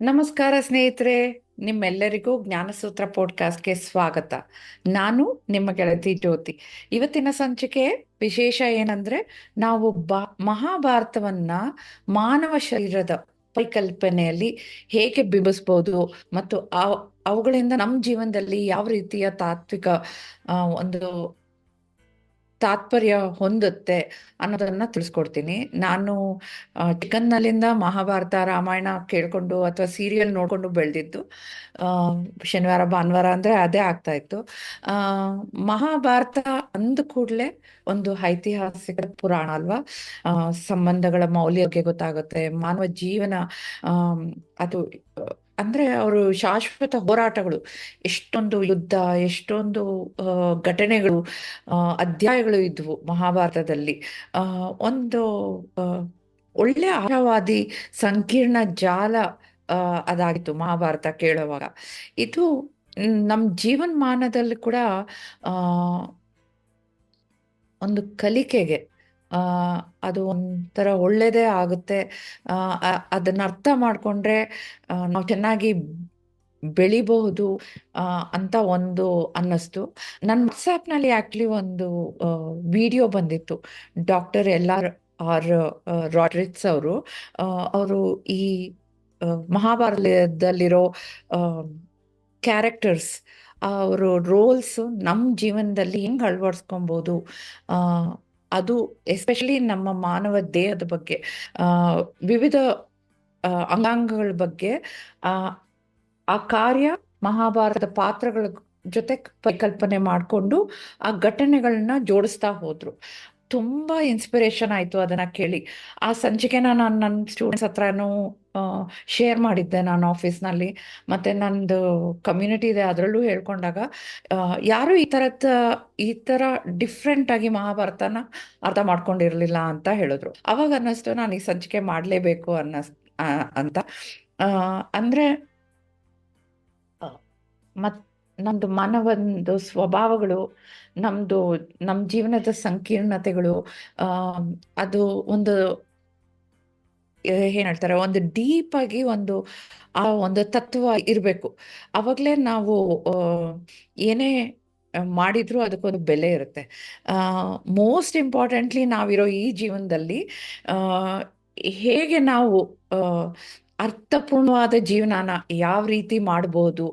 ನಮಸ್ಕಾರ ಸ್ನೇಹಿತರೆ, ನಿಮ್ಮೆಲ್ಲರಿಗೂ ಜ್ಞಾನಸೂತ್ರ ಪಾಡ್ಕಾಸ್ಟ್ಗೆ ಸ್ವಾಗತ. ನಾನು ನಿಮ್ಮ ಗೆಳತಿ ಜ್ಯೋತಿ. ಇವತ್ತಿನ ಸಂಚಿಕೆ ವಿಶೇಷ ಏನಂದ್ರೆ, ನಾವು ಬಾ, ಮಹಾಭಾರತವನ್ನ ಮಾನವ ಶರೀರದ ಪರಿಕಲ್ಪನೆಯಲ್ಲಿ ಹೇಗೆ ಬಿಂಬಿಸ್ಬೋದು ಮತ್ತು ಅವುಗಳಿಂದ ನಮ್ಮ ಜೀವನದಲ್ಲಿ ಯಾವ ರೀತಿಯ ತಾತ್ವಿಕ ಒಂದು ತಾತ್ಪರ್ಯ ಹೊಂದುತ್ತೆ ಅನ್ನೋದನ್ನ ತಿಳಿಸ್ಕೊಡ್ತೀನಿ. ನಾನು ಚಿಕ್ಕನ್ನಲ್ಲಿಂದ ಮಹಾಭಾರತ ರಾಮಾಯಣ ಕೇಳ್ಕೊಂಡು ಅಥವಾ ಸೀರಿಯಲ್ ನೋಡ್ಕೊಂಡು ಬೆಳೆದಿದ್ದು ಶನಿವಾರ, ಭಾನುವಾರ ಅಂದ್ರೆ ಅದೇ ಆಗ್ತಾ ಇತ್ತು. ಮಹಾಭಾರತ ಅಂದ ಕೂಡಲೇ ಒಂದು ಐತಿಹಾಸಿಕ ಪುರಾಣ ಅಲ್ವಾ? ಸಂಬಂಧಗಳ ಮೌಲ್ಯಕ್ಕೆ ಗೊತ್ತಾಗುತ್ತೆ, ಮಾನವ ಜೀವನ ಅದು ಅಂದ್ರೆ ಅವರು ಶಾಶ್ವತ ಹೋರಾಟಗಳು, ಎಷ್ಟೊಂದು ಯುದ್ಧ, ಎಷ್ಟೊಂದು ಘಟನೆಗಳು ಅಧ್ಯಾಯಗಳು ಇದ್ವು ಮಹಾಭಾರತದಲ್ಲಿ. ಒಂದು ಒಳ್ಳೆ ಆಳವಾದಿ ಸಂಕೀರ್ಣ ಜಾಲ ಅದಾಗಿತ್ತು ಮಹಾಭಾರತ ಕೇಳುವಾಗ. ಇದು ನಮ್ಮ ಜೀವನ್ಮಾನದಲ್ಲಿ ಕೂಡ ಒಂದು ಕಲಿಕೆಗೆ ಅದು ಒಂಥರ ಒಳ್ಳೆಯದೇ ಆಗುತ್ತೆ. ಅದನ್ನು ಅರ್ಥ ಮಾಡ್ಕೊಂಡ್ರೆ ನಾವು ಚೆನ್ನಾಗಿ ಬೆಳಿಬಹುದು ಅಂತ ಒಂದು ಅನ್ನಿಸ್ತು. ನನ್ನ ವಾಟ್ಸ್ಆ್ಯಪ್ನಲ್ಲಿ ಆಕ್ಚುಲಿ ಒಂದು ವಿಡಿಯೋ ಬಂದಿತ್ತು. ಡಾಕ್ಟರ್ ಎಲ್ ಆರ್ ರಾಡ್ರಿಕ್ಸ್ ಅವರು. ಅವರು ಈ ಮಹಾಭಾರತದಲ್ಲಿರೋ ಕ್ಯಾರೆಕ್ಟರ್ಸ್ ಅವರು ರೋಲ್ಸ್ ನಮ್ಮ ಜೀವನದಲ್ಲಿ ಹೆಂಗೆ ಅಳವಡಿಸ್ಕೊಬೋದು ಅದು ಎಸ್ಪೆಷಲಿ ನಮ್ಮ ಮಾನವ ದೇಹದ ಬಗ್ಗೆ ವಿವಿಧ ಅಂಗಾಂಗಗಳ ಬಗ್ಗೆ, ಆ ಕಾರ್ಯ ಮಹಾಭಾರತ ಪಾತ್ರಗಳ ಜೊತೆ ಪರಿಕಲ್ಪನೆ ಮಾಡಿಕೊಂಡು ಆ ಘಟನೆಗಳನ್ನ ಜೋಡಿಸ್ತಾ ಹೋದ್ರು. ತುಂಬಾ ಇನ್ಸ್ಪಿರೇಷನ್ ಆಯ್ತು ಅದನ್ನ ಕೇಳಿ. ಆ ಸಂಚಿಕೆನ ನಾನು ನನ್ನ ಸ್ಟೂಡೆಂಟ್ಸ್ ಹತ್ರನೂ ಶೇರ್ ಮಾಡಿದ್ದೆ ನಾನು ಆಫೀಸ್ನಲ್ಲಿ ಮತ್ತೆ ನಂದು ಕಮ್ಯುನಿಟಿ ಇದೆ ಅದರಲ್ಲೂ ಹೇಳ್ಕೊಂಡಾಗ ಯಾರು ಈ ತರದ, ಈ ತರ ಡಿಫ್ರೆಂಟ್ ಆಗಿ ಮಹಾಭಾರತನ ಅರ್ಥ ಮಾಡ್ಕೊಂಡಿರ್ಲಿಲ್ಲ ಅಂತ ಹೇಳಿದ್ರು. ಅವಾಗ ಅನ್ನಿಸ್ತು ನಾನು ಈ ಸಂಚಿಕೆ ಮಾಡಲೇಬೇಕು ಅನ್ನಸ್ ಅಂತ. ಅಂದ್ರೆ ಮತ್ ನಮ್ದು ಮಾನವನದು ಸ್ವಭಾವಗಳು ನಮ್ಮದು ನಮ್ಮ ಜೀವನದ ಸಂಕೀರ್ಣತೆಗಳು ಅದು ಒಂದು ಏನ್ ಹೇಳ್ತಾರೆ, ಒಂದು ಡೀಪ್ ಆಗಿ ಒಂದು, ಆ ಒಂದು ತತ್ವ ಇರಬೇಕು. ಅವಾಗಲೇ ನಾವು ಏನೇ ಮಾಡಿದ್ರು ಅದಕ್ಕೊಂದು ಬೆಲೆ ಇರುತ್ತೆ. ಮೋಸ್ಟ್ ಇಂಪಾರ್ಟೆಂಟ್ಲಿ ನಾವಿರೋ ಈ ಜೀವನದಲ್ಲಿ ಹೇಗೆ ನಾವು ಅರ್ಥಪೂರ್ಣವಾದ ಜೀವನನ ಯಾವ ರೀತಿ ಮಾಡಬಹುದು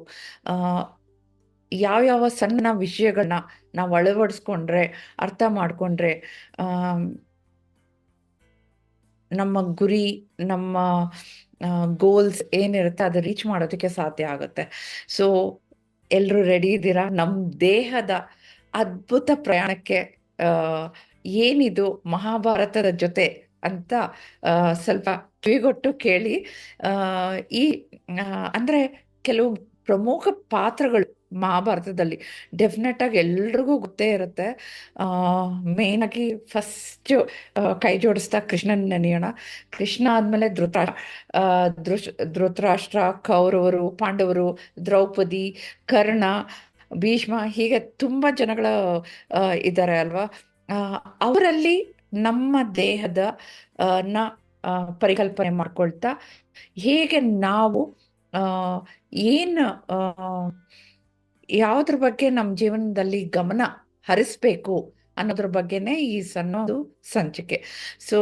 ಯಾವ್ಯಾವ ಸಣ್ಣ ವಿಷಯಗಳನ್ನ ನಾವು ಅಳವಡಿಸ್ಕೊಂಡ್ರೆ, ಅರ್ಥ ಮಾಡಿಕೊಂಡ್ರೆ ನಮ್ಮ ಗುರಿ, ನಮ್ಮ ಗೋಲ್ಸ್ ಏನಿರುತ್ತೆ ಅದು ರೀಚ್ ಮಾಡೋದಕ್ಕೆ ಸಾಧ್ಯ ಆಗುತ್ತೆ. ಸೊ ಎಲ್ಲರೂ ರೆಡಿ ಇದ್ದೀರಾ? ನಮ್ಮ ದೇಹದ ಅದ್ಭುತ ಪ್ರಯಾಣಕ್ಕೆ ಏನಿದು ಮಹಾಭಾರತದ ಜೊತೆ ಅಂತ ಸ್ವಲ್ಪ ಕಿವಿಗೊಟ್ಟು ಕೇಳಿ ಈ ಅಂದರೆ ಕೆಲವು ಪ್ರಮುಖ ಪಾತ್ರಗಳು ಮಹಾಭಾರತದಲ್ಲಿ. ಡೆಫಿನೆಟ್ ಆಗಿ ಎಲ್ರಿಗೂ ಗೊತ್ತೇ ಇರುತ್ತೆ. ಮೇನ್ ಆಗಿ ಫಸ್ಟ್ ಕೈ ಜೋಡಿಸ್ತಾ ಕೃಷ್ಣನ ನೆನೆಯೋಣ. ಕೃಷ್ಣ ಆದ್ಮೇಲೆ ಧೃತ ದೃಶ್ ಧೃತರಾಷ್ಟ್ರ, ಕೌರವರು, ಪಾಂಡವರು, ದ್ರೌಪದಿ, ಕರ್ಣ, ಭೀಷ್ಮ ಹೀಗೆ ತುಂಬ ಜನಗಳ ಇದ್ದಾರೆ ಅಲ್ವಾ? ಅವರಲ್ಲಿ ನಮ್ಮ ದೇಹದ ನ ಪರಿಕಲ್ಪನೆ ಮಾಡ್ಕೊಳ್ತಾ ಹೇಗೆ ನಾವು ಏನು ಯಾವುದ್ರ ಬಗ್ಗೆ ನಮ್ಮ ಜೀವನದಲ್ಲಿ ಗಮನ ಹರಿಸ್ಬೇಕು ಅನ್ನೋದ್ರ ಬಗ್ಗೆನೆ ಈ ಸಣ್ಣದು ಸಂಚಿಕೆ. ಸೊ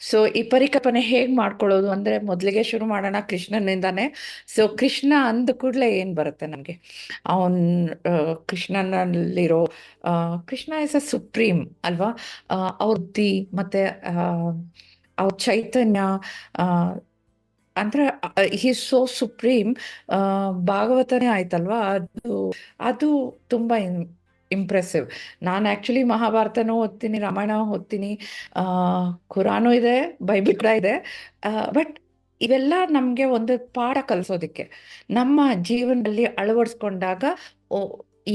ಸೊ ಈ ಪರಿಕಲ್ಪನೆ ಹೇಗ್ ಮಾಡ್ಕೊಳ್ಳೋದು ಅಂದ್ರೆ ಮೊದಲಿಗೆ ಶುರು ಮಾಡೋಣ ಕೃಷ್ಣನಿಂದಾನೆ. ಸೊ ಕೃಷ್ಣ ಅಂದ ಕೂಡಲೇ ಏನ್ ಬರುತ್ತೆ ನಮ್ಗೆ? ಅವನ್ ಕೃಷ್ಣನಲ್ಲಿರೋ ಕೃಷ್ಣ ಇಸ್ ಅ ಸುಪ್ರೀಂ ಅಲ್ವಾ? ಅವ್ರ ದಿ ಮತ್ತೆ ಅವ್ರ ಚೈತನ್ಯ ಅಂದ್ರೆ ಹಿ ಸೋ ಸುಪ್ರೀಂ ಭಾಗವತನೇ ಆಯ್ತಲ್ವಾ? ಅದು ಅದು ತುಂಬಾ ಇಂಪ್ರೆಸಿವ್ ನಾನು ಆಕ್ಚುಲಿ ಮಹಾಭಾರತನೂ ಓದ್ತೀನಿ ರಾಮಾಯಣ ಓದ್ತೀನಿ. ಖುರಾನು ಇದೆ ಬೈಬಿಲ್ ಕೂಡ ಇದೆ. ಬಟ್ ಇವೆಲ್ಲ ನಮ್ಗೆ ಒಂದು ಪಾಠ ಕಲಿಸೋದಿಕ್ಕೆ. ನಮ್ಮ ಜೀವನದಲ್ಲಿ ಅಳವಡಿಸ್ಕೊಂಡಾಗ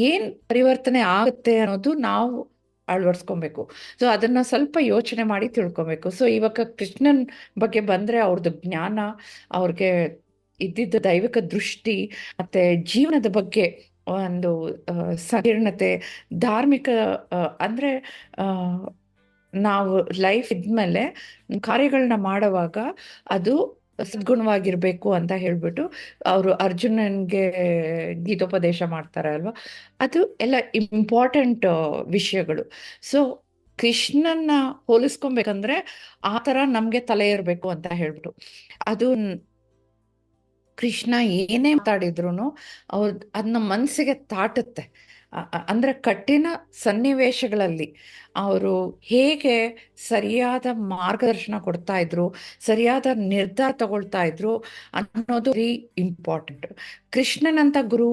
ಏನ್ ಪರಿವರ್ತನೆ ಆಗುತ್ತೆ ಅನ್ನೋದು ನಾವು ಅಳವಡಿಸ್ಕೊಬೇಕು. ಸೊ ಅದನ್ನ ಸ್ವಲ್ಪ ಯೋಚನೆ ಮಾಡಿ ತಿಳ್ಕೊಬೇಕು. ಸೊ ಇವಾಗ ಕೃಷ್ಣನ್ ಬಗ್ಗೆ ಬಂದ್ರೆ ಅವ್ರದ್ದು ಜ್ಞಾನ, ಅವ್ರಿಗೆ ಇದ್ದಿದ್ದ ದೈವಿಕ ದೃಷ್ಟಿ, ಮತ್ತೆ ಜೀವನದ ಬಗ್ಗೆ ಒಂದು ಸಂಕೀರ್ಣತೆ, ಧಾರ್ಮಿಕ ಅಂದ್ರೆ ನಾವು ಲೈಫ್ ಇದ್ಮೇಲೆ ಕಾರ್ಯಗಳನ್ನ ಮಾಡುವಾಗ ಅದು ಸದ್ಗುಣವಾಗಿರ್ಬೇಕು ಅಂತ ಹೇಳ್ಬಿಟ್ಟು ಅವರು ಅರ್ಜುನನ್ಗೆ ಗೀತೋಪದೇಶ ಮಾಡ್ತಾರೆ ಅಲ್ವಾ? ಅದು ಎಲ್ಲ ಇಂಪಾರ್ಟೆಂಟ್ ವಿಷಯಗಳು. ಸೊ ಕೃಷ್ಣನ್ನ ಹೋಲಿಸ್ಕೊಬೇಕಂದ್ರೆ ಆ ತರ ನಮ್ಗೆ ತಲೆ ಇರಬೇಕು ಅಂತ ಹೇಳ್ಬಿಟ್ಟು. ಅದು ಕೃಷ್ಣ ಏನೇ ಮಾತಾಡಿದ್ರು ಅವ್ರ ಅದನ್ನ ಮನಸ್ಸಿಗೆ ತಾಟುತ್ತೆ. ಅಂದ್ರೆ ಕಠಿಣ ಸನ್ನಿವೇಶಗಳಲ್ಲಿ ಅವರು ಹೇಗೆ ಸರಿಯಾದ ಮಾರ್ಗದರ್ಶನ ಕೊಡ್ತಾ ಇದ್ರು, ಸರಿಯಾದ ನಿರ್ಧಾರ ತಗೊಳ್ತಾ ಇದ್ರು ಅನ್ನೋದು ವೆರಿ ಇಂಪಾರ್ಟೆಂಟ್. ಕೃಷ್ಣನಂತ ಗುರು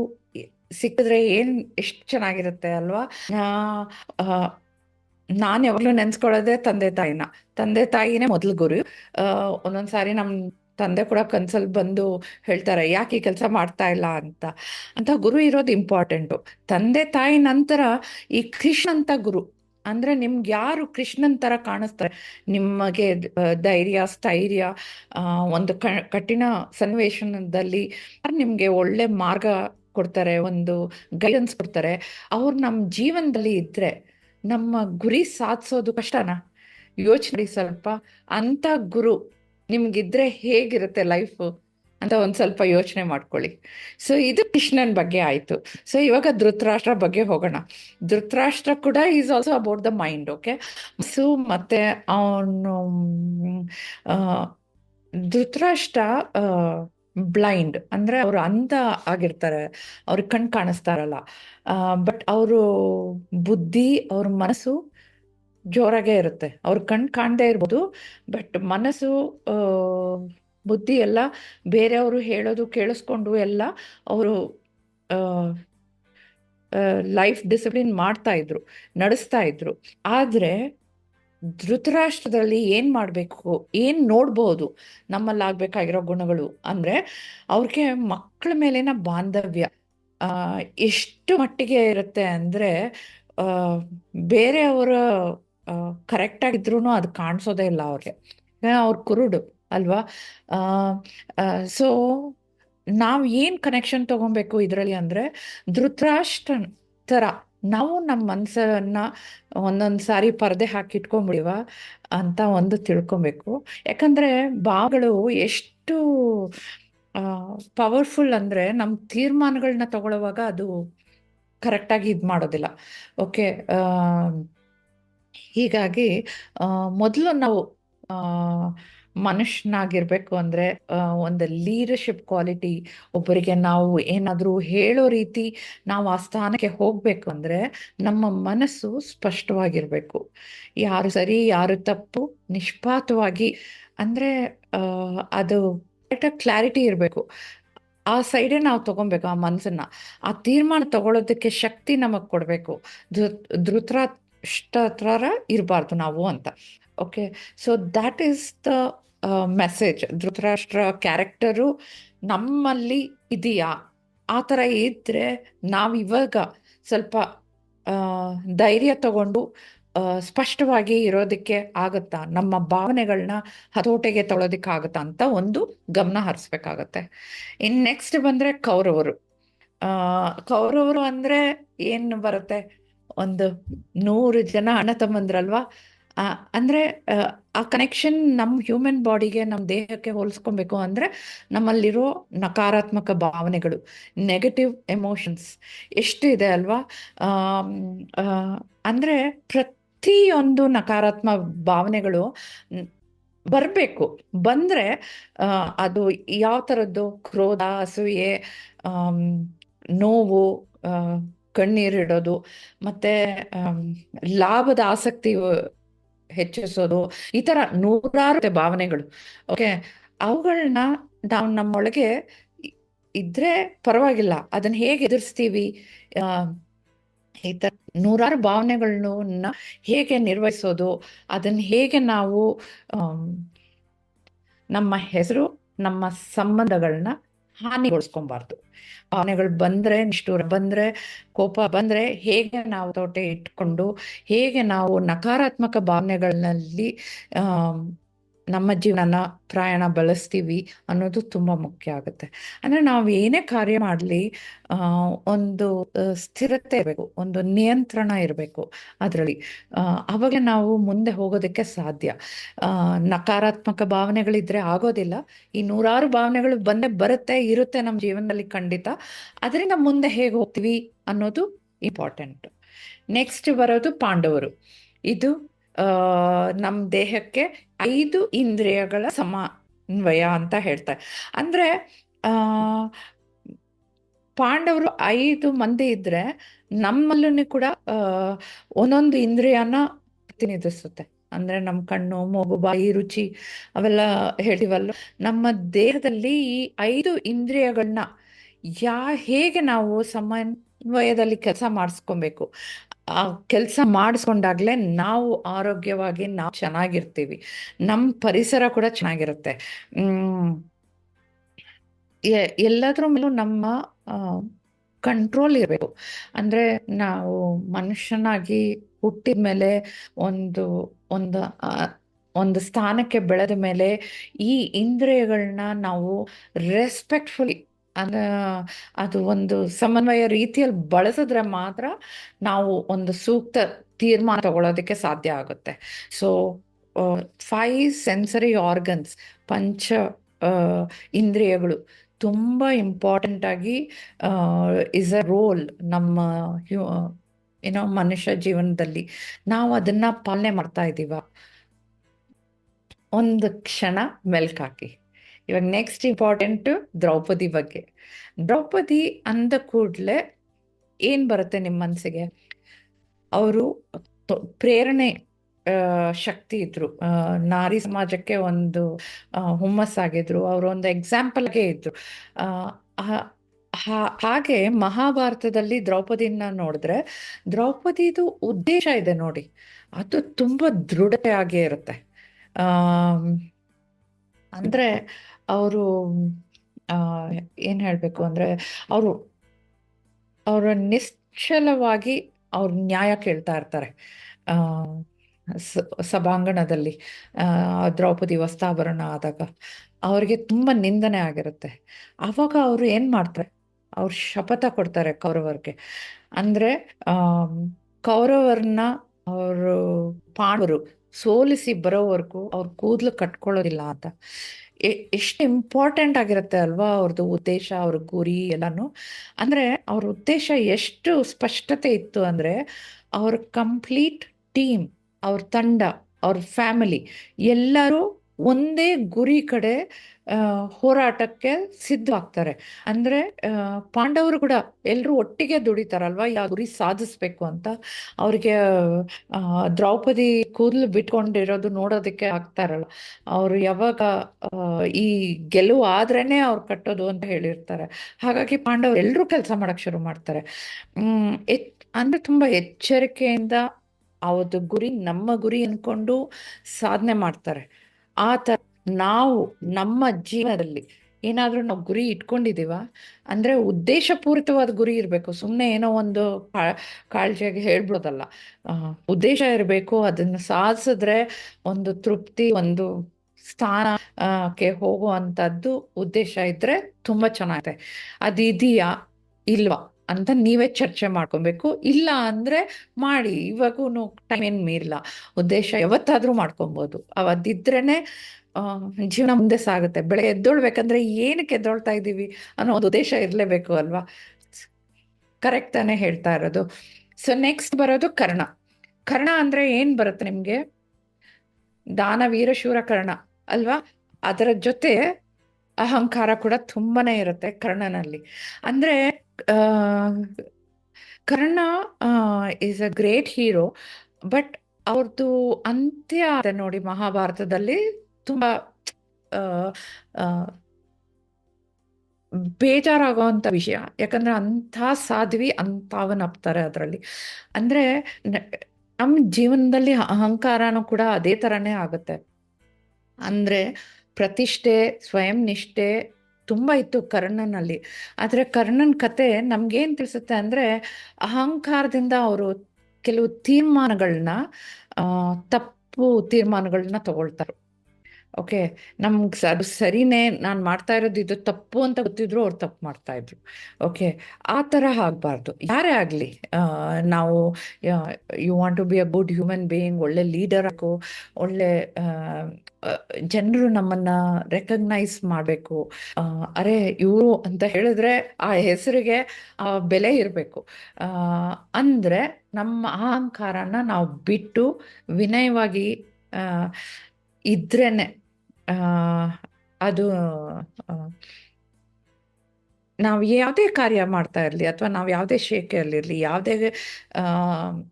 ಸಿಕ್ಕಿದ್ರೆ ಏನ್ ಎಷ್ಟು ಚೆನ್ನಾಗಿರುತ್ತೆ ಅಲ್ವಾ? ನಾನು ಯಾವಾಗಲೂ ನೆನ್ಸ್ಕೊಳ್ಳೋದೇ ತಂದೆ ತಾಯಿನ. ತಂದೆ ತಾಯಿನೇ ಮೊದಲು ಗುರು. ಒಂದೊಂದ್ಸಾರಿ ನಮ್ ತಂದೆ ಕೂಡ ಕನ್ಸಲ್ಲಿ ಬಂದು ಹೇಳ್ತಾರೆ, ಯಾಕೆ ಈ ಕೆಲಸ ಮಾಡ್ತಾ ಇಲ್ಲ? ಅಂತ. ಅಂತ ಗುರು ಇರೋದು ಇಂಪಾರ್ಟೆಂಟು ತಂದೆ ತಾಯಿ ನಂತರ ಈ ಕೃಷ್ಣ ಅಂತ ಗುರು, ಅಂದ್ರೆ ನಿಮ್ಗೆ ಯಾರು ಕೃಷ್ಣನ್ ಥರ ಕಾಣಿಸ್ತಾರೆ? ನಿಮಗೆ ಧೈರ್ಯ, ಸ್ಥೈರ್ಯ ಒಂದು ಕಠಿಣ ಸನ್ನಿವೇಶನದಲ್ಲಿ ನಿಮಗೆ ಒಳ್ಳೆ ಮಾರ್ಗ ಕೊಡ್ತಾರೆ, ಒಂದು ಗೈಡೆನ್ಸ್ ಕೊಡ್ತಾರೆ? ಅವ್ರು ನಮ್ಮ ಜೀವನದಲ್ಲಿ ಇದ್ರೆ ನಮ್ಮ ಗುರಿ ಸಾಧಿಸೋದು ಕಷ್ಟನಾ? ಯೋಚನೆ ಸ್ವಲ್ಪ. ಅಂತ ಗುರು ನಿಮ್ಗಿದ್ರೆ ಹೇಗಿರುತ್ತೆ ಲೈಫು ಅಂತ ಒಂದು ಸ್ವಲ್ಪ ಯೋಚನೆ ಮಾಡ್ಕೊಳ್ಳಿ. ಸೊ ಇದು ಕೃಷ್ಣನ್ ಬಗ್ಗೆ ಆಯ್ತು. ಸೊ ಇವಾಗ ಧೃತರಾಷ್ಟ್ರ ಬಗ್ಗೆ ಹೋಗೋಣ. ಧೃತರಾಷ್ಟ್ರ ಕೂಡ is also about the mind okay so ಮತ್ತೆ ಅವನು ಧೃತರಾಷ್ಟ್ರ ಬ್ಲೈಂಡ್ ಅಂದ್ರೆ ಅವ್ರು ಅಂಧ ಆಗಿರ್ತಾರೆ. ಅವ್ರಿಗೆ ಕಣ್ ಕಾಣಿಸ್ತಾರಲ್ಲ ಬಟ್ ಅವರು ಬುದ್ಧಿ, ಅವ್ರ ಮನಸ್ಸು ಜೋರಾಗೇ ಇರುತ್ತೆ. ಅವ್ರ ಕಣ್ಣು ಕಾಣದೇ ಇರ್ಬೋದು, ಬಟ್ ಮನಸ್ಸು ಬುದ್ಧಿ ಎಲ್ಲ ಬೇರೆಯವರು ಹೇಳೋದು, ಕೇಳಿಸ್ಕೊಂಡು ಎಲ್ಲ ಅವರು ಲೈಫ್ ಡಿಸಿಪ್ಲಿನ್ ಮಾಡ್ತಾ ಇದ್ರು, ನಡೆಸ್ತಾ ಇದ್ರು. ಆದ್ರೆ ಧೃತರಾಷ್ಟ್ರದಲ್ಲಿ ಏನು ಮಾಡಬೇಕು, ಏನು ನೋಡ್ಬೋದು ನಮ್ಮಲ್ಲಿ ಆಗ್ಬೇಕಾಗಿರೋ ಗುಣಗಳು ಅಂದ್ರೆ ಅವ್ರಿಗೆ ಮಕ್ಕಳ ಮೇಲಿನ ಬಾಂಧವ್ಯ ಎಷ್ಟು ಮಟ್ಟಿಗೆ ಇರುತ್ತೆ ಅಂದ್ರೆ ಬೇರೆಯವರ ಕರೆಕ್ಟ್ ಆಗಿದ್ರು ಅದು ಕಾಣಿಸೋದೇ ಇಲ್ಲ ಅವ್ರಿಗೆ. ಅವ್ರ ಕುರುಡು, ಅಲ್ವಾ? ಸೊ ನಾವು ಏನ್ ಕನೆಕ್ಷನ್ ತಗೊಬೇಕು ಇದರಲ್ಲಿ ಅಂದ್ರೆ ಧೃತರಾಷ್ಟ್ರ ತರ ನಾವು ನಮ್ಮ ಮನಸ್ಸನ್ನು ಒಂದೊಂದು ಸಾರಿ ಪರದೆ ಹಾಕಿಟ್ಕೊಂಡ್ಬಿಡಿವ ಅಂತ ಒಂದು ತಿಳ್ಕೊಬೇಕು. ಯಾಕಂದ್ರೆ ಭಾವಗಳು ಎಷ್ಟು ಪವರ್ಫುಲ್ ಅಂದ್ರೆ ನಮ್ಮ ತೀರ್ಮಾನಗಳನ್ನ ತಗೊಳ್ಳುವಾಗ ಅದು ಕರೆಕ್ಟಾಗಿ ಇದು ಮಾಡೋದಿಲ್ಲ. ಓಕೆ ಹೀಗಾಗಿ ಮೊದಲು ನಾವು ಮನುಷ್ಯನಾಗಿರ್ಬೇಕು ಅಂದ್ರೆ ಒಂದು ಲೀಡರ್ಶಿಪ್ ಕ್ವಾಲಿಟಿ ಒಬ್ಬರಿಗೆ ನಾವು ಏನಾದರೂ ಹೇಳೋ ರೀತಿ ನಾವು ಆ ಸ್ಥಾನಕ್ಕೆ ಹೋಗಬೇಕು ಅಂದ್ರೆ, ನಮ್ಮ ಮನಸ್ಸು ಸ್ಪಷ್ಟವಾಗಿರಬೇಕು. ಯಾರು ಸರಿ, ಯಾರು ತಪ್ಪು, ನಿಷ್ಪಾತವಾಗಿ, ಅಂದ್ರೆ ಅದು ಅದು ಕ್ಲಾರಿಟಿ ಇರಬೇಕು. ಆ ಸೈಡೇ ನಾವು ತಗೊಬೇಕು ಆ ಮನಸ್ಸನ್ನು. ಆ ತೀರ್ಮಾನ ತಗೊಳ್ಳೋದಕ್ಕೆ ಶಕ್ತಿ ನಮಗೆ ಕೊಡಬೇಕು. ಧೃ ಧೃತರಾಷ್ಟ್ರ ಇರಬಾರ್ದು ನಾವು ಅಂತ. Okay so that is the message Dhritarashtra character ನಮ್ಮಲ್ಲಿ ಇದೆಯಾ? ಆ ಥರ ಇದ್ದರೆ ನಾವು ಇವಾಗ ಸ್ವಲ್ಪ ಧೈರ್ಯ ತಗೊಂಡು ಸ್ಪಷ್ಟವಾಗಿ ಇರೋದಕ್ಕೆ ಆಗುತ್ತಾ? ನಮ್ಮ ಭಾವನೆಗಳನ್ನ ಹತೋಟೆಗೆ ತೊಳೋದಕ್ಕೆ ಆಗುತ್ತಾ ಅಂತ ಒಂದು ಗಮನ ಹರಿಸ್ಬೇಕಾಗತ್ತೆ. ಇನ್ ನೆಕ್ಸ್ಟ್ ಬಂದರೆ ಕೌರವರು. ಕೌರವರು ಅಂದರೆ ಏನು ಬರುತ್ತೆ? ಒಂದು ನೂರು ಜನ ಅಣ್ಣ ತಮ್ಮಂದ್ರಲ್ವಾ? ಅಂದರೆ ಆ, ಕನೆಕ್ಷನ್ ನಮ್ಮ ಹ್ಯೂಮನ್ ಬಾಡಿಗೆ ನಮ್ಮ ದೇಹಕ್ಕೆ ಹೋಲಿಸ್ಕೊಬೇಕು ಅಂದ್ರೆ ನಮ್ಮಲ್ಲಿರೋ ನಕಾರಾತ್ಮಕ ಭಾವನೆಗಳು ನೆಗೆಟಿವ್ ಎಮೋಷನ್ಸ್ ಎಷ್ಟು ಇದೆ ಅಲ್ವಾ? ಅಂದರೆ ಪ್ರತಿಯೊಂದು ನಕಾರಾತ್ಮಕ ಭಾವನೆಗಳು ಬರಬೇಕು. ಬಂದ್ರೆ ಅದು ಯಾವ ಥರದ್ದು ಕ್ರೋಧ ಅಸೂಯೆ ನೋವು ಕಣ್ಣೀರಿಡೋದು ಮತ್ತೆ ಲಾಭದ ಆಸಕ್ತಿ ಹೆಚ್ಚಿಸೋದು, ಈ ತರ ನೂರಾರು ಭಾವನೆಗಳು. ಓಕೆ ಅವುಗಳನ್ನ ನಾವು ನಮ್ಮೊಳಗೆ ಇದ್ರೆ ಪರವಾಗಿಲ್ಲ. ಅದನ್ನ ಹೇಗೆ ಎದುರಿಸ್ತೀವಿ? ಈ ತರ ನೂರಾರು ಭಾವನೆಗಳನ್ನ ಹೇಗೆ ನಿರ್ವಹಿಸೋದು? ಅದನ್ನ ಹೇಗೆ ನಾವು ನಮ್ಮ ಹೆಸರು, ನಮ್ಮ ಸಂಬಂಧಗಳನ್ನ ಹಾನಿಗೊಳಿಸ್ಕೊಬಾರ್ದು. ಭಾವನೆಗಳು ಬಂದ್ರೆ, ನಿಷ್ಠೂರ ಬಂದ್ರೆ, ಕೋಪ ಬಂದ್ರೆ ಹೇಗೆ ನಾವು ತೋಟೆ ಇಟ್ಕೊಂಡು, ಹೇಗೆ ನಾವು ನಕಾರಾತ್ಮಕ ಭಾವನೆಗಳಲ್ಲಿ ನಮ್ಮ ಜೀವನನ ಪ್ರಯಾಣ ಬಳಸ್ತೀವಿ ಅನ್ನೋದು ತುಂಬ ಮುಖ್ಯ ಆಗುತ್ತೆ. ಅಂದ್ರೆ ನಾವು ಏನೇ ಕಾರ್ಯ ಮಾಡಲಿ ಒಂದು ಸ್ಥಿರತೆ ಇರಬೇಕು, ಒಂದು ನಿಯಂತ್ರಣ ಇರಬೇಕು ಅದರಲ್ಲಿ. ಅವಾಗ ನಾವು ಮುಂದೆ ಹೋಗೋದಕ್ಕೆ ಸಾಧ್ಯ. ನಕಾರಾತ್ಮಕ ಭಾವನೆಗಳಿದ್ರೆ ಆಗೋದಿಲ್ಲ. ಈ ನೂರಾರು ಭಾವನೆಗಳು ಬಂದೇ ಬರುತ್ತೆ, ಇರುತ್ತೆ ನಮ್ಮ ಜೀವನದಲ್ಲಿ ಖಂಡಿತ. ಅದರಿಂದ ಮುಂದೆ ಹೇಗೆ ಹೋಗ್ತೀವಿ ಅನ್ನೋದು ಇಂಪಾರ್ಟೆಂಟ್ ನೆಕ್ಸ್ಟ್ ಬರೋದು ಪಾಂಡವರು. ಇದು ನಮ್ಮ ದೇಹಕ್ಕೆ ಐದು ಇಂದ್ರಿಯಗಳ ಸಮನ್ವಯ ಅಂತ ಹೇಳ್ತಾರೆ. ಅಂದ್ರೆ ಪಾಂಡವರು ಐದು ಮಂದಿ ಇದ್ರೆ ನಮ್ಮಲ್ಲೂ ಕೂಡ ಒಂದೊಂದು ಇಂದ್ರಿಯನ ಪ್ರತಿನಿಧಿಸುತ್ತೆ. ಅಂದ್ರೆ ನಮ್ಮ ಕಣ್ಣು, ಮೂಗು, ಬಾಯಿ, ರುಚಿ ಅವೆಲ್ಲ ಹೇಳ್ತೀವಲ್ಲ ನಮ್ಮ ದೇಹದಲ್ಲಿ ಈ ಐದು ಇಂದ್ರಿಯಗಳನ್ನ ಯಾ ಹೇಗೆ ನಾವು ಸಮನ್ವಯದಲ್ಲಿ ಕೆಲಸ ಮಾಡಿಸ್ಕೊಬೇಕು? ಆ ಕೆಲಸ ಮಾಡಿಸ್ಕೊಂಡಾಗ್ಲೇ ನಾವು ಆರೋಗ್ಯವಾಗಿ ನಾವು ಚೆನ್ನಾಗಿರ್ತೀವಿ. ನಮ್ಮ ಪರಿಸರ ಕೂಡ ಚೆನ್ನಾಗಿರುತ್ತೆ. ಎಲ್ಲದ್ರ ಮೇಲೂ ನಮ್ಮ ಕಂಟ್ರೋಲ್ ಇರಬೇಕು. ಅಂದ್ರೆ ನಾವು ಮನುಷ್ಯನಾಗಿ ಹುಟ್ಟಿದ ಮೇಲೆ ಒಂದು ಒಂದು ಒಂದು ಸ್ಥಾನಕ್ಕೆ ಬೆಳೆದ ಮೇಲೆ ಈ ಇಂದ್ರಿಯಗಳನ್ನ ನಾವು ರೆಸ್ಪೆಕ್ಟ್ಫುಲಿ ಅಂದ ಅದು ಒಂದು ಸಮನ್ವಯ ರೀತಿಯಲ್ಲಿ ಬಳಸಿದ್ರೆ ಮಾತ್ರ ನಾವು ಒಂದು ಸೂಕ್ತ ತೀರ್ಮಾನ ತಗೊಳ್ಳೋದಕ್ಕೆ ಸಾಧ್ಯ ಆಗುತ್ತೆ. ಸೊ ಫೈವ್ ಸೆನ್ಸರಿ ಆರ್ಗನ್ಸ್ ಪಂಚ ಇಂದ್ರಿಯಗಳು ತುಂಬ ಇಂಪಾರ್ಟೆಂಟ್ ಆಗಿ ಇಸ್ ಅ ರೋಲ್ ನಮ್ಮ ಏನೋ ಮನುಷ್ಯ ಜೀವನದಲ್ಲಿ. ನಾವು ಅದನ್ನ ಪಾಲನೆ ಮಾಡ್ತಾ ಇದ್ದೀವ ಒಂದು ಕ್ಷಣ, ಮೆಲ್ಕಾಕಿ. ಇವಾಗ ನೆಕ್ಸ್ಟ್ ಇಂಪಾರ್ಟೆಂಟ್ ದ್ರೌಪದಿ ಬಗ್ಗೆ. ದ್ರೌಪದಿ ಅಂದ ಕೂಡಲೇ ಏನ್ ಬರುತ್ತೆ ನಿಮ್ಮ ಮನಸ್ಸಿಗೆ ಅವರು ಪ್ರೇರಣೆ ಶಕ್ತಿ ಇದ್ರು. ನಾರಿ ಸಮಾಜಕ್ಕೆ ಒಂದು ಹುಮ್ಮಸ್ಸಾಗಿದ್ರು. ಅವರು ಒಂದು ಎಕ್ಸಾಂಪಲ್ಗೆ ಇದ್ರು. ಹಾಗೆ ಮಹಾಭಾರತದಲ್ಲಿ ದ್ರೌಪದಿನ ನೋಡಿದ್ರೆ ದ್ರೌಪದಿದು ಉದ್ದೇಶ ಇದೆ ನೋಡಿ. ಅದು ತುಂಬಾ ಆಗೇ ಇರುತ್ತೆ. ಅಂದ್ರೆ ಅವರು ಏನು ಹೇಳಬೇಕು ಅಂದ್ರೆ ಅವರು, ಅವರ ನಿಶ್ಚಲವಾಗಿ ಅವ್ರ ನ್ಯಾಯ ಕೇಳ್ತಾ ಇರ್ತಾರೆ. ಸಭಾಂಗಣದಲ್ಲಿ ದ್ರೌಪದಿ ವಸ್ತಾಭರಣ ಆದಾಗ ಅವ್ರಿಗೆ ತುಂಬಾ ನಿಂದನೆ ಆಗಿರುತ್ತೆ. ಆವಾಗ ಅವರು ಏನು ಮಾಡ್ತಾರೆ? ಅವ್ರು ಶಪಥ ಕೊಡ್ತಾರೆ ಕೌರವರಿಗೆ. ಅಂದ್ರೆ ಕೌರವರನ್ನ ಅವರು ಪಾಂಡವರು ಸೋಲಿಸಿ ಬರೋವರೆಗೂ ಅವ್ರ ಕೂದಲು ಕಟ್ಕೊಳ್ಳೋದಿಲ್ಲ ಅಂತ. ಎಷ್ಟು ಇಂಪಾರ್ಟೆಂಟ್ ಆಗಿರುತ್ತೆ ಅಲ್ವಾ ಅವ್ರದ್ದು ಉದ್ದೇಶ, ಅವ್ರ ಗುರಿ ಎಲ್ಲಾನು? ಅಂದ್ರೆ ಅವ್ರ ಉದ್ದೇಶ ಎಷ್ಟು ಸ್ಪಷ್ಟತೆ ಇತ್ತು ಅಂದ್ರೆ ಅವ್ರ ಕಂಪ್ಲೀಟ್ ಟೀಮ್ ಅವ್ರ ತಂಡ, ಅವ್ರ ಫ್ಯಾಮಿಲಿ ಎಲ್ಲರೂ ಒಂದೇ ಗುರಿ ಕಡೆ ಹೋರಾಟಕ್ಕೆ ಸಿದ್ಧವಾಗ್ತಾರೆ. ಅಂದ್ರೆ ಪಾಂಡವರು ಕೂಡ ಎಲ್ಲರೂ ಒಟ್ಟಿಗೆ ದುಡಿತಾರಲ್ವಾ? ಯಾವ ಗುರಿ ಸಾಧಿಸ್ಬೇಕು ಅಂತ. ಅವ್ರಿಗೆ ದ್ರೌಪದಿ ಕೂದಲು ಬಿಟ್ಕೊಂಡಿರೋದು ನೋಡೋದಕ್ಕೆ ಆಗ್ತಾ ಇರಲ್ಲ ಅವ್ರು ಯಾವಾಗ ಈ ಗೆಲುವು ಆದ್ರೇನೆ ಅವ್ರು ಕಟ್ಟೋದು ಅಂತ ಹೇಳಿರ್ತಾರೆ. ಹಾಗಾಗಿ ಪಾಂಡವರು ಎಲ್ಲರೂ ಕೆಲಸ ಮಾಡಕ್ ಶುರು ಮಾಡ್ತಾರೆ. ಹ್ಮ್ ಅಂದ್ರೆ ತುಂಬಾ ಎಚ್ಚರಿಕೆಯಿಂದ ಅವತ್ತು ಗುರಿ, ನಮ್ಮ ಗುರಿ ಅನ್ಕೊಂಡು ಸಾಧನೆ ಮಾಡ್ತಾರೆ. ಆ ತರ ನಾವು ನಮ್ಮ ಜೀವನದಲ್ಲಿ ಏನಾದ್ರೂ ನಾವು ಗುರಿ ಇಟ್ಕೊಂಡಿದೀವ? ಅಂದ್ರೆ ಉದ್ದೇಶಪೂರಿತವಾದ ಗುರಿ ಇರಬೇಕು. ಸುಮ್ಮನೆ ಏನೋ ಒಂದು ಕಾಳಜಿಯಾಗಿ ಹೇಳ್ಬಿಡೋದಲ್ಲ. ಉದ್ದೇಶ ಇರಬೇಕು, ಅದನ್ನ ಸಾಧಿಸಿದ್ರೆ ಒಂದು ತೃಪ್ತಿ, ಒಂದು ಸ್ಥಾನಕ್ಕೆ ಹೋಗುವಂತದ್ದು ಉದ್ದೇಶ ಇದ್ರೆ ತುಂಬಾ ಚೆನ್ನಾಗಿದೆ ಅದಿದೆಯಾ? ಇಲ್ವಾ? ಅಂತ ನೀವೇ ಚರ್ಚೆ ಮಾಡ್ಕೊಬೇಕು. ಇಲ್ಲ ಅಂದ್ರೆ ಮಾಡಿ. ಇವಾಗೂ ಟೈಮ್ ಏನ್ ಮೀರಿಲ್ಲ. ಉದ್ದೇಶ ಯಾವತ್ತಾದ್ರೂ ಮಾಡ್ಕೊಬೋದು. ಅವದಿದ್ರೇನೆ ಆ, ಜೀವನ ಮುಂದೆ ಸಾಗುತ್ತೆ. ಬೆಳೆ ಎದ್ದೊಳ್ಬೇಕಂದ್ರೆ ಏನಕ್ಕೆ ಎದ್ದೊಳ್ತಾ ಇದ್ದೀವಿ ಅನ್ನೋ ಒಂದು ಉದ್ದೇಶ ಇರಲೇಬೇಕು ಅಲ್ವಾ? ಕರೆಕ್ಟ್ ತಾನೇ ಹೇಳ್ತಾ ಇರೋದು. ಸೊ ನೆಕ್ಸ್ಟ್ ಬರೋದು ಕರ್ಣ. ಕರ್ಣ ಅಂದ್ರೆ ಏನ್ ಬರುತ್ತೆ ನಿಮ್ಗೆ? ದಾನವೀರ ಶೂರ ಕರ್ಣ ಅಲ್ವಾ? ಅದರ ಜೊತೆ ಅಹಂಕಾರ ಕೂಡ ತುಂಬಾನೇ ಇರುತ್ತೆ ಕರ್ಣನಲ್ಲಿ. ಅಂದ್ರೆ Karna is a great hero but ಅವ್ರದ್ದು ಅಂತ್ಯ ನೋಡಿ ಮಹಾಭಾರತದಲ್ಲಿ ತುಂಬಾ ಬೇಜಾರಾಗುವಂತ ವಿಷಯ. ಯಾಕಂದ್ರೆ ಅಂಥ ಸಾಧ್ವಿ ಅಂತವನಪ್ತಾರೆ ಅದರಲ್ಲಿ. ಅಂದ್ರೆ ನಮ್ಮ ಜೀವನದಲ್ಲಿ ಅಹಂಕಾರನೂ ಕೂಡ ಅದೇ ಥರನೇ ಆಗುತ್ತೆ. ಅಂದ್ರೆ ಪ್ರತಿಷ್ಠೆ, ಸ್ವಯಂ ನಿಷ್ಠೆ ತುಂಬಾ ಇತ್ತು ಕರ್ಣನಲ್ಲಿ. ಆದರೆ ಕರ್ಣನ ಕತೆ ನಮ್ಗೇನು ತಿಳಿಸುತ್ತೆ ಅಂದರೆ ಅಹಂಕಾರದಿಂದ ಅವರು ಕೆಲವು ತೀರ್ಮಾನಗಳನ್ನ ತಪ್ಪು ತೀರ್ಮಾನಗಳನ್ನ ತಗೊಳ್ತಾರೆ. ಓಕೆ ನಮ್ಗೆ ಅದು ಸರಿನೇ ನಾನು ಮಾಡ್ತಾ ಇರೋದು ಇದು ತಪ್ಪು ಅಂತ ಗೊತ್ತಿದ್ರು ಅವ್ರು ತಪ್ಪು ಮಾಡ್ತಾ ಇದ್ರು. ಓಕೆ, ಆ ಥರ ಆಗಬಾರ್ದು. ಯಾರೇ ಆಗಲಿ ನಾವು, you want to be a good human being ಒಳ್ಳೆ ಲೀಡರ್ ಹಾಕು ಒಳ್ಳೆ ಜನರು ನಮ್ಮನ್ನ ರೆಕಗ್ನೈಸ್ ಮಾಡಬೇಕು. ಅರೆ, ಇವರು ಅಂತ ಹೇಳಿದ್ರೆ ಆ ಹೆಸರಿಗೆ ಆ ಬೆಲೆ ಇರಬೇಕು. ಅಂದರೆ ನಮ್ಮ ಅಹಂಕಾರನ ನಾವು ಬಿಟ್ಟು ವಿನಯವಾಗಿ ಇದ್ರೇನೆ ಅದು ನಾವು ಯಾವುದೇ ಕಾರ್ಯ ಮಾಡ್ತಾ ಇರಲಿ ಅಥವಾ ನಾವು ಯಾವುದೇ ಶೇಖೆಯಲ್ಲಿರಲಿ ಯಾವುದೇ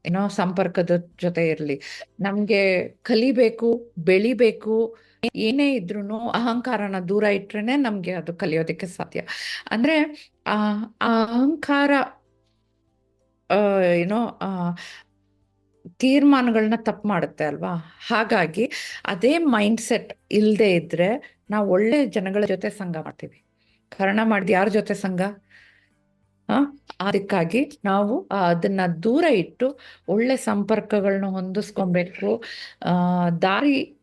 ಏನೋ ಸಂಪರ್ಕದ ಜೊತೆ ಇರಲಿ, ನಮಗೆ ಕಲಿಬೇಕು, ಬೆಳಿಬೇಕು, ಏನೇ ಇದ್ರೂ ಅಹಂಕಾರನ ದೂರ ಇಟ್ರೆ ನಮಗೆ ಅದು ಕಲಿಯೋದಕ್ಕೆ ಸಾಧ್ಯ. ಅಂದರೆ, ಆ ಅಹಂಕಾರ ಏನೋ ತೀರ್ಮಾನಗಳನ್ನ ತಪ್ಪು ಮಾಡುತ್ತೆ ಅಲ್ವಾ? ಹಾಗಾಗಿ ಅದೇ ಮೈಂಡ್ ಸೆಟ್ ಇಲ್ಲದೆ ಇದ್ರೆ ನಾವು ಒಳ್ಳೆ ಜನಗಳ ಜೊತೆ ಸಂಘ ಮಾಡ್ತೀವಿ. ಕರ್ಣ ಮಾಡಿದ ಯಾರ ಜೊತೆ ಸಂಘ? ಆ? ಅದಕ್ಕಾಗಿ ನಾವು ಅದನ್ನ ದೂರ ಇಟ್ಟು ಒಳ್ಳೆ ಸಂಪರ್ಕಗಳನ್ನ ಹೊಂದಿಸ್ಕೊಬೇಕು. ಆ, ದಾರಿ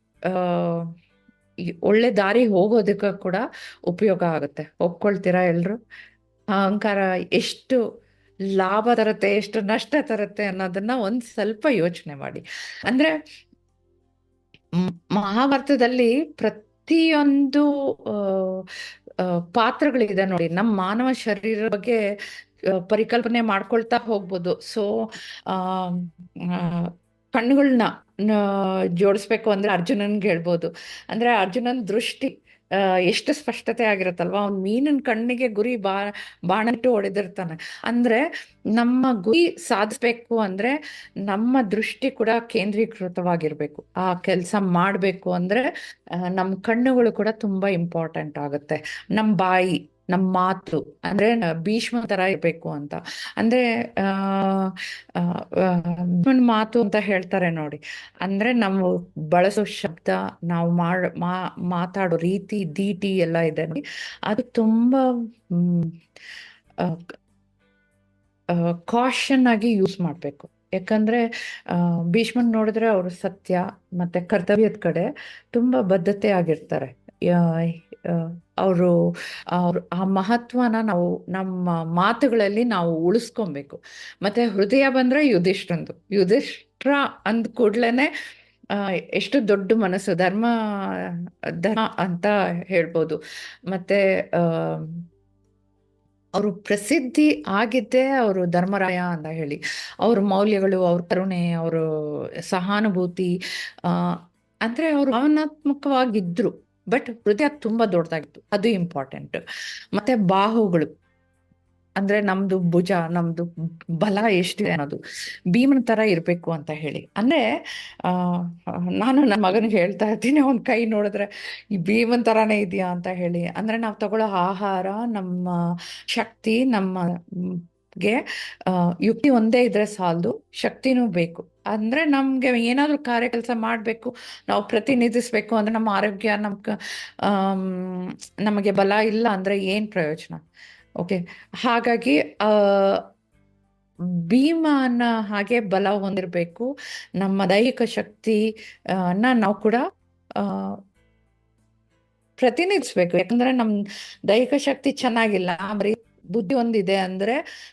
ಒಳ್ಳೆ ದಾರಿ ಹೋಗೋದಕ್ಕೆ ಕೂಡ ಉಪಯೋಗ ಆಗುತ್ತೆ. ಒಪ್ಕೊಳ್ತೀರಾ ಎಲ್ರು? ಅಹಂಕಾರ ಎಷ್ಟು ಲಾಭ ತರುತ್ತೆ, ಎಷ್ಟು ನಷ್ಟ ತರುತ್ತೆ ಅನ್ನೋದನ್ನ ಒಂದ್ ಸ್ವಲ್ಪ ಯೋಚನೆ ಮಾಡಿ. ಅಂದ್ರೆ ಮಹಾಭಾರತದಲ್ಲಿ ಪ್ರತಿಯೊಂದು ಪಾತ್ರಗಳಿದೆ ನೋಡಿ. ನಮ್ಮ ಮಾನವ ಶರೀರ ಬಗ್ಗೆ ಪರಿಕಲ್ಪನೆ ಮಾಡ್ಕೊಳ್ತಾ ಹೋಗ್ಬೋದು. ಸೊ ಕಣ್ಣುಗಳನ್ನ ಜೋಡಿಸ್ಬೇಕು ಅಂದ್ರೆ ಅರ್ಜುನನ್ಗೆ ಹೇಳ್ಬೋದು. ಅಂದ್ರೆ ಅರ್ಜುನನ್ ದೃಷ್ಟಿ ಎಷ್ಟು ಸ್ಪಷ್ಟತೆ ಆಗಿರುತ್ತಲ್ವ? ಅವ್ನು ಮೀನಿನ ಕಣ್ಣಿಗೆ ಗುರಿ ಬಾ ಬಾಣಿಟ್ಟು ಹೊಡೆದಿರ್ತಾನೆ. ಅಂದ್ರೆ ನಮ್ಮ ಗುರಿ ಸಾಧಿಸ್ಬೇಕು ಅಂದ್ರೆ ನಮ್ಮ ದೃಷ್ಟಿ ಕೂಡ ಕೇಂದ್ರೀಕೃತವಾಗಿರ್ಬೇಕು. ಆ ಕೆಲಸ ಮಾಡಬೇಕು ಅಂದ್ರೆ ನಮ್ಮ ಕಣ್ಣುಗಳು ಕೂಡ ತುಂಬಾ ಇಂಪಾರ್ಟೆಂಟ್ ಆಗುತ್ತೆ. ನಮ್ಮ ಬಾಯಿ. ನಮ್ಮ ಮಾತು, ಅಂದ್ರೆ ಭೀಷ್ಮ ತರ ಇರ್ಬೇಕು ಅಂತ. ಅಂದ್ರೆ, ಆ ಮಾತು ಅಂತ ಹೇಳ್ತಾರೆ ನೋಡಿ. ಅಂದ್ರೆ ನಾವು ಬಳಸೋ ಶಬ್ದ, ನಾವು ಮಾತಾಡೋ ರೀತಿ, ದೀಟಿ ಎಲ್ಲ ಇದೆ ಅದು ತುಂಬಾ ಕಾಶನ್ ಆಗಿ ಯೂಸ್ ಮಾಡ್ಬೇಕು. ಯಾಕಂದ್ರೆ ಭೀಷ್ಮನ್ ನೋಡಿದ್ರೆ ಅವರು ಸತ್ಯ, ಮತ್ತೆ ಕರ್ತವ್ಯದ ಕಡೆ ತುಂಬಾ ಬದ್ಧತೆ ಆಗಿರ್ತಾರೆ. ಅವರು, ಆ ಮಹತ್ವನ ನಾವು, ನಮ್ಮ ಮಾತುಗಳಲ್ಲಿ ನಾವು ಉಳಿಸ್ಕೊಬೇಕು. ಮತ್ತೆ ಹೃದಯ ಬಂದ್ರೆ ಯುಧಿಷ್ಠಂದು ಯುಧಿಷ್ಠ ಅಂದ ಕೂಡ್ಲೇನೆ ಎಷ್ಟು ದೊಡ್ಡ ಮನಸ್ಸು, ಧರ್ಮ ಧರ್ಮ ಅಂತ ಹೇಳ್ಬೋದು. ಮತ್ತೆ ಅವರು ಪ್ರಸಿದ್ಧಿ ಆಗಿದ್ದೇ ಅವರು ಧರ್ಮರಾಯ ಅಂತ ಹೇಳಿ. ಅವ್ರ ಮೌಲ್ಯಗಳು, ಅವ್ರ ಕರುಣೆ, ಅವರು ಸಹಾನುಭೂತಿ ಅಂದ್ರೆ ಅವರು ಭಾವನಾತ್ಮಕವಾಗಿದ್ರು. ಬಟ್ ಹೃದಯ ತುಂಬಾ ದೊಡ್ಡದಾಗಿತ್ತು. ಅದು ಇಂಪಾರ್ಟೆಂಟ್ ಮತ್ತೆ ಬಾಹುಗಳು. ಅಂದ್ರೆ ನಮ್ದು ಭುಜ, ನಮ್ದು ಬಲ ಎಷ್ಟಿದೆ ಅನ್ನೋದು. ಭೀಮನ ತರ ಇರ್ಬೇಕು ಅಂತ ಹೇಳಿ. ಅಂದ್ರೆ ನಾನು ನನ್ನ ಮಗನಿಗೆ ಹೇಳ್ತಾ ಇರ್ತೀನಿ, ಅವನ್ ಕೈ ನೋಡಿದ್ರೆ, ಈ ಭೀಮನ್ ತರಾನೇ ಇದೆಯಾ? ಅಂತ ಹೇಳಿ. ಅಂದ್ರೆ ನಾವು ತಗೊಳ್ಳೋ ಆಹಾರ, ನಮ್ಮ ಶಕ್ತಿ ನಮ್ಮ ಗೆ ಯುಕ್ತಿ ಒಂದೇ ಇದ್ರೆ ಸಾಲದು. ಶಕ್ತಿನೂ ಬೇಕು. ಅಂದ್ರೆ ನಮ್ಗೆ ಏನಾದರೂ ಕಾರ್ಯ ಕೆಲಸ ಮಾಡ್ಬೇಕು, ನಾವು ಪ್ರತಿನಿಧಿಸ್ಬೇಕು ಅಂದ್ರೆ ನಮ್ಮ ಆರೋಗ್ಯ ನಮ್ ನಮಗೆ ಬಲ ಇಲ್ಲ ಅಂದ್ರೆ ಏನ್ ಪ್ರಯೋಜನ? ಓಕೆ ಹಾಗಾಗಿ, ಆ, ಭೀಮನ ಹಾಗೆ ಬಲ ಹೊಂದಿರಬೇಕು. ನಮ್ಮ ದೈಹಿಕ ಶಕ್ತಿ ನಾವು ಕೂಡ ಪ್ರತಿನಿಧಿಸ್ಬೇಕು. ಯಾಕಂದ್ರೆ ನಮ್ ದೈಹಿಕ ಶಕ್ತಿ ಚೆನ್ನಾಗಿಲ್ಲ, ಬರೀ ಬುದ್ಧಿ ಒಂದಿದೆ ಅಂದ್ರೆ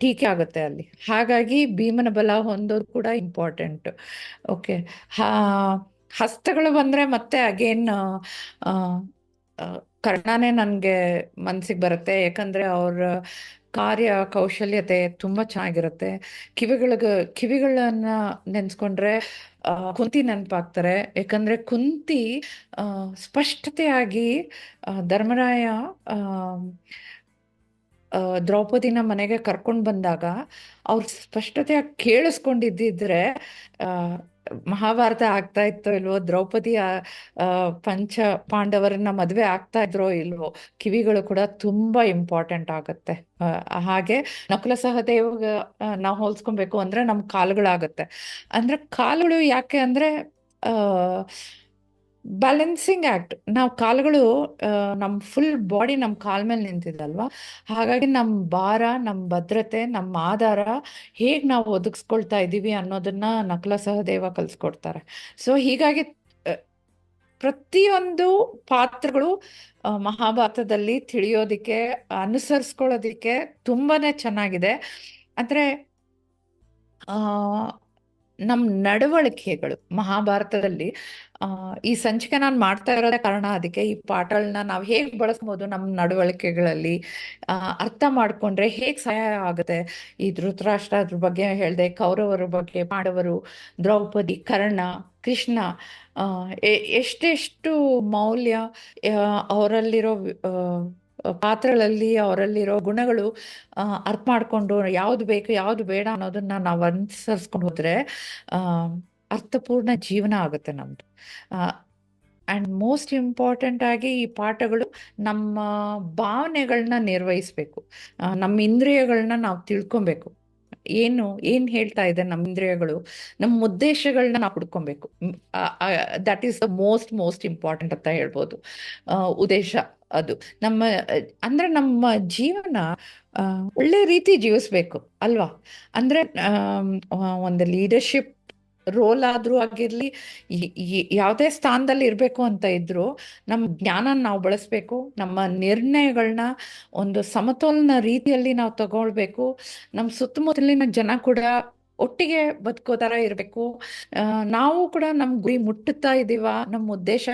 ಟೀಕೆ ಆಗುತ್ತೆ ಅಲ್ಲಿ. ಹಾಗಾಗಿ ಭೀಮನ ಬಲ ಹೊಂದೋದು ಕೂಡ ಇಂಪಾರ್ಟೆಂಟ್ ಓಕೆ ಹಸ್ತಗಳು ಬಂದ್ರೆ ಮತ್ತೆ ಅಗೇನ್ ಕರ್ಣನೇ ನನ್ಗೆ ಮನ್ಸಿಗೆ ಬರುತ್ತೆ. ಯಾಕಂದ್ರೆ ಅವ್ರ ಕಾರ್ಯ ಕೌಶಲ್ಯತೆ ತುಂಬಾ ಚೆನ್ನಾಗಿರುತ್ತೆ. ಕಿವಿಗಳಿಗೆ, ಕಿವಿಗಳನ್ನ ನೆನ್ಸ್ಕೊಂಡ್ರೆ ಕುಂತಿ ನೆನಪಾಗ್ತಾರೆ. ಯಾಕಂದ್ರೆ ಕುಂತಿ ಸ್ಪಷ್ಟತೆಯಾಗಿ ಧರ್ಮರಾಯ ದ್ರೌಪದಿನ ಮನೆಗೆ ಕರ್ಕೊಂಡು ಬಂದಾಗ ಅವ್ರು ಸ್ಪಷ್ಟತೆಯಾಗಿ ಕೇಳಿಸ್ಕೊಂಡಿದ್ದಿದ್ರೆ ಮಹಾಭಾರತ ಆಗ್ತಾ ಇತ್ತೋ ಇಲ್ವೋ ದ್ರೌಪದಿ ಪಂಚ ಪಾಂಡವರನ್ನ ಮದ್ವೆ ಆಗ್ತಾ ಇದ್ರೋ ಇಲ್ವೋ, ಕಿವಿಗಳು ಕೂಡ ತುಂಬಾ ಇಂಪಾರ್ಟೆಂಟ್ ಆಗುತ್ತೆ. ಹಾಗೆ ನಕುಲ ಸಹದೇವ ನಾವು ಹೋಲ್ಸ್ಕೊಬೇಕು ಅಂದ್ರೆ ನಮ್ ಕಾಲುಗಳಾಗತ್ತೆ. ಅಂದ್ರೆ ಕಾಲುಗಳು ಯಾಕೆ ಅಂದ್ರೆ, ಆ ಬ್ಯಾಲೆನ್ಸಿಂಗ್ ಆಕ್ಟ್ ನಾವು ಕಾಲುಗಳು ನಮ್ಮ ಫುಲ್ ಬಾಡಿ ನಮ್ಮ ಕಾಲ ಮೇಲೆ ನಿಂತಿದಲ್ವಾ? ಹಾಗಾಗಿ ನಮ್ಮ ಭಾರ ನಮ್ಮ ಭದ್ರತೆ ನಮ್ಮ ಆಧಾರ ಹೇಗೆ ನಾವು ಒದಗಿಸ್ಕೊಳ್ತಾ ಇದ್ದೀವಿ ಅನ್ನೋದನ್ನ ನಕಲ ಸಹದೇವ ಕಲಿಸ್ಕೊಡ್ತಾರೆ. ಸೊ ಹೀಗಾಗಿ ಪ್ರತಿಯೊಂದು ಪಾತ್ರಗಳು ಮಹಾಭಾರತದಲ್ಲಿ ತಿಳಿಯೋದಿಕ್ಕೆ, ಅನುಸರಿಸ್ಕೊಳ್ಳೋದಕ್ಕೆ ತುಂಬಾನೇ ಚೆನ್ನಾಗಿದೆ. ಅಂದರೆ ನಮ್ಮ ನಡವಳಿಕೆಗಳು ಮಹಾಭಾರತದಲ್ಲಿ ಈ ಸಂಚಿಕೆ ನಾನು ಮಾಡ್ತಾ ಇರೋದ ಕಾರಣ ಅದಕ್ಕೆ ಈ ಪಾಠಗಳನ್ನ ನಾವು ಹೇಗೆ ಬಳಸ್ಬೋದು ನಮ್ಮ ನಡವಳಿಕೆಗಳಲ್ಲಿ ಅರ್ಥ ಮಾಡ್ಕೊಂಡ್ರೆ ಹೇಗೆ ಸಹಾಯ ಆಗುತ್ತೆ? ಈ ಧೃತರಾಷ್ಟ್ರ ಅದ್ರ ಬಗ್ಗೆ ಹೇಳಿದೆ, ಕೌರವರ ಬಗ್ಗೆ ಮಾಡವರು ದ್ರೌಪದಿ, ಕರ್ಣ, ಕೃಷ್ಣ ಎಷ್ಟೆಷ್ಟು ಮೌಲ್ಯ ಅವರಲ್ಲಿರೋ ಪಾತ್ರಗಳಲ್ಲಿ ಅವರಲ್ಲಿರೋ ಗುಣಗಳು ಅರ್ಥ ಮಾಡ್ಕೊಂಡು ಯಾವ್ದು ಬೇಕು, ಯಾವ್ದು ಬೇಡ ಅನ್ನೋದನ್ನ ನಾವು ಅನುಸರಿಸ್ಕೊಂಡು ಹೋದ್ರೆ ಅರ್ಥಪೂರ್ಣ ಜೀವನ ಆಗುತ್ತೆ ನಮ್ದು. ಅಂಡ್ ಮೋಸ್ಟ್ ಇಂಪಾರ್ಟೆಂಟ್ ಆಗಿ ಈ ಪಾಠಗಳು ನಮ್ಮ ಭಾವನೆಗಳನ್ನ ನಿರ್ವಹಿಸ್ಬೇಕು. ನಮ್ಮ ಇಂದ್ರಿಯಗಳನ್ನ ನಾವು ತಿಳ್ಕೊಬೇಕು. ಏನು, ಏನ್ ಹೇಳ್ತಾ ಇದೆ ನಮ್ಮ ಇಂದ್ರಿಯಗಳು, ನಮ್ಮ ಉದ್ದೇಶಗಳನ್ನ ನಾವು ಹುಡ್ಕೊಬೇಕು. That is the most most important ಅಂತ ಹೇಳ್ಬೋದು. ಉದ್ದೇಶ ಅದು. ನಮ್ಮ, ಅಂದ್ರೆ ನಮ್ಮ ಜೀವನ ಒಳ್ಳೆ ರೀತಿ ಜೀವಿಸ್ಬೇಕು ಅಲ್ವಾ? ಅಂದ್ರೆ ಒಂದು ಲೀಡರ್ಶಿಪ್ ರೋಲ್ ಆದ್ರೂ ಆಗಿರ್ಲಿ ಯಾವುದೇ ಸ್ಥಾನದಲ್ಲಿ ಇರಬೇಕು ಅಂತ ಇದ್ರು ನಮ್ಮ ಜ್ಞಾನ ನಾವು ಬಳಸಬೇಕು, ನಮ್ಮ ನಿರ್ಣಯಗಳನ್ನ ಒಂದು ಸಮತೋಲನ ರೀತಿಯಲ್ಲಿ ನಾವು ತಗೊಳ್ಬೇಕು ನಮ್ಮ ಸುತ್ತಮುತ್ತಲಿನ ಜನ ಕೂಡ ಒಟ್ಟಿಗೆ ಬದುಕೋ ಥರ ಇರಬೇಕು. ನಾವು ಕೂಡ ನಮ್ಮ ಗುರಿ ಮುಟ್ಟುತ್ತಾ ಇದೀವ? ನಮ್ಮ ಉದ್ದೇಶ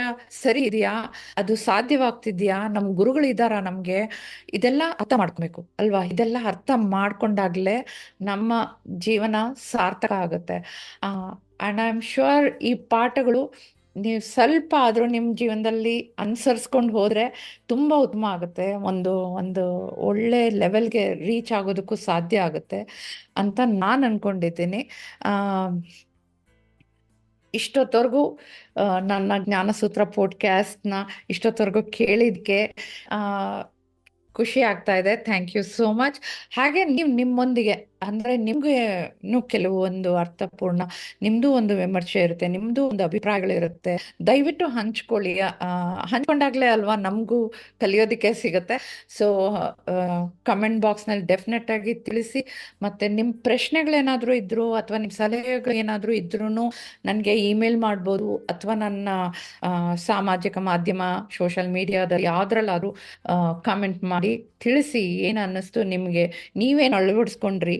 ಸರಿ ಇದೆಯಾ? ಅದು ಸಾಧ್ಯವಾಗ್ತಿದ್ಯಾ? ನಮ್ಮ ಗುರುಗಳಿದಾರ ನಮ್ಗೆ? ಇದೆಲ್ಲ ಅರ್ಥ ಮಾಡ್ಕೊಬೇಕು, ಅಲ್ವಾ? ಇದೆಲ್ಲ ಅರ್ಥ ಮಾಡ್ಕೊಂಡಾಗ್ಲೇ ನಮ್ಮ ಜೀವನ ಸಾರ್ಥಕ ಆಗುತ್ತೆ. ಅಂಡ್ ಐ ಆಮ್ ಶ್ಯೂರ್ ಈ ಪಾಠಗಳು ನೀವು ಸ್ವಲ್ಪ ಆದರೂ ನಿಮ್ಮ ಜೀವನದಲ್ಲಿ ಅನುಸರಿಸ್ಕೊಂಡು ಹೋದರೆ ತುಂಬ ಉತ್ತಮ ಆಗುತ್ತೆ. ಒಂದು ಒಂದು ಒಳ್ಳೆ ಲೆವೆಲ್ಗೆ ರೀಚ್ ಆಗೋದಕ್ಕೂ ಸಾಧ್ಯ ಆಗುತ್ತೆ ಅಂತ ನಾನು ಅಂದ್ಕೊಂಡಿದ್ದೀನಿ ಇಷ್ಟೊತ್ತವರೆಗೂ ನನ್ನ ಜ್ಞಾನಸೂತ್ರ ಪಾಡ್ಕ್ಯಾಸ್ಟ್ನ ಇಷ್ಟೊತ್ತವರೆಗೂ ಕೇಳಿದ್ಕೆ ಖುಷಿ ಆಗ್ತಾ ಇದೆ. ಥ್ಯಾಂಕ್ ಯು ಸೋ ಮಚ್ ಹಾಗೆ ನೀವು ನಿಮ್ಮೊಂದಿಗೆ ಅಂದ್ರೆ ನಿಮ್ಗೆ ಕೆಲವೊಂದು ಅರ್ಥಪೂರ್ಣ, ನಿಮ್ದು ಒಂದು ವಿಮರ್ಶೆ ಇರುತ್ತೆ, ನಿಮ್ದು ಒಂದು ಅಭಿಪ್ರಾಯಗಳಿರುತ್ತೆ ದಯವಿಟ್ಟು ಹಂಚ್ಕೊಳ್ಳಿ. ಹಂಚ್ಕೊಂಡಾಗ್ಲೇ ಅಲ್ವಾ ನಮಗೂ ಕಲಿಯೋದಕ್ಕೆ ಸಿಗುತ್ತೆ. ಸೊ ಕಮೆಂಟ್ ಬಾಕ್ಸ್ನಲ್ಲಿ ಡೆಫಿನೆಟ್ ಆಗಿ ತಿಳಿಸಿ, ಮತ್ತೆ ನಿಮ್ಮ ಪ್ರಶ್ನೆಗಳೇನಾದರೂ ಇದ್ರು ಅಥವಾ ನಿಮ್ಮ ಸಲಹೆಗಳು ಏನಾದರೂ ಇದ್ರೂ ನನಗೆ ಇಮೇಲ್ ಮಾಡ್ಬೋದು ಅಥವಾ ನನ್ನ ಸಾಮಾಜಿಕ ಮಾಧ್ಯಮ ಸೋಷಿಯಲ್ ಮೀಡಿಯಾದಲ್ಲಿ ಯಾವ್ದ್ರಲ್ಲಾದ್ರೂ ಕಾಮೆಂಟ್ ಮಾಡಿ ತಿಳಿಸಿ ಏನು ಅನ್ನಿಸ್ತು ನಿಮಗೆ, ನೀವೇನು ಅಳವಡಿಸ್ಕೊಂಡ್ರಿ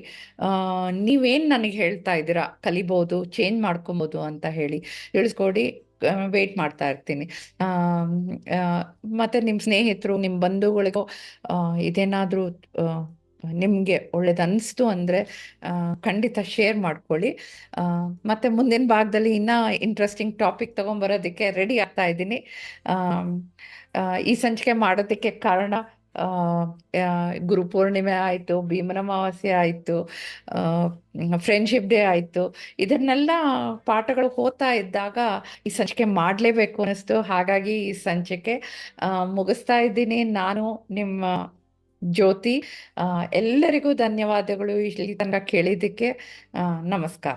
ನೀವೇನ್ ನನಗೆ ಹೇಳ್ತಾ ಇದ್ದೀರಾ? ಕಲಿಬೋದು ಚೇಂಜ್ ಮಾಡ್ಕೊಬೋದು ಅಂತ ಹೇಳಿ ತಿಳಿಸ್ಕೊಡಿ. ವೇಟ್ ಮಾಡ್ತಾ ಇರ್ತೀನಿ. ಆ, ಮತ್ತೆ ನಿಮ್ಮ ಸ್ನೇಹಿತರು ನಿಮ್ಮ ಬಂಧುಗಳಿಗೂ ಆ, ಇದೇನಾದ್ರೂ ಆ, ನಿಮ್ಗೆ ಒಳ್ಳೇದು ಅನಿಸ್ತು ಅಂದ್ರೆ ಆ, ಖಂಡಿತ ಶೇರ್ ಮಾಡ್ಕೊಳ್ಳಿ. ಆ, ಮತ್ತೆ ಮುಂದಿನ ಭಾಗದಲ್ಲಿ ಇನ್ನ ಇಂಟ್ರೆಸ್ಟಿಂಗ್ ಟಾಪಿಕ್ ತಗೊಂಬರೋದಕ್ಕೆ ರೆಡಿ ಆಗ್ತಾ ಇದ್ದೀನಿ. ಆ, ಈ ಸಂಚಿಕೆ ಮಾಡೋದಕ್ಕೆ ಕಾರಣ ಆ, ಆ, ಗುರು ಪೂರ್ಣಿಮೆ ಆಯಿತು ಭೀಮನ ಅಮಾವಾಸ್ಯೆ ಆಯಿತು ಫ್ರೆಂಡ್ಶಿಪ್ ಡೇ ಆಯಿತು. ಇದನ್ನೆಲ್ಲ ಪಾಠಗಳು ಓದ್ತಾ ಇದ್ದಾಗ ಈ ಸಂಚಿಕೆ ಮಾಡಲೇಬೇಕು ಅನ್ನಿಸ್ತು. ಹಾಗಾಗಿ ಈ ಸಂಚಿಕೆ ಮುಗಿಸ್ತಾ ಇದ್ದೀನಿ. ನಾನು ನಿಮ್ಮ ಜ್ಯೋತಿ ಎಲ್ಲರಿಗೂ ಧನ್ಯವಾದಗಳು ಇಲ್ಲಿ ತನಕ ಕೇಳಿದ್ದಕ್ಕೆ. ನಮಸ್ಕಾರ.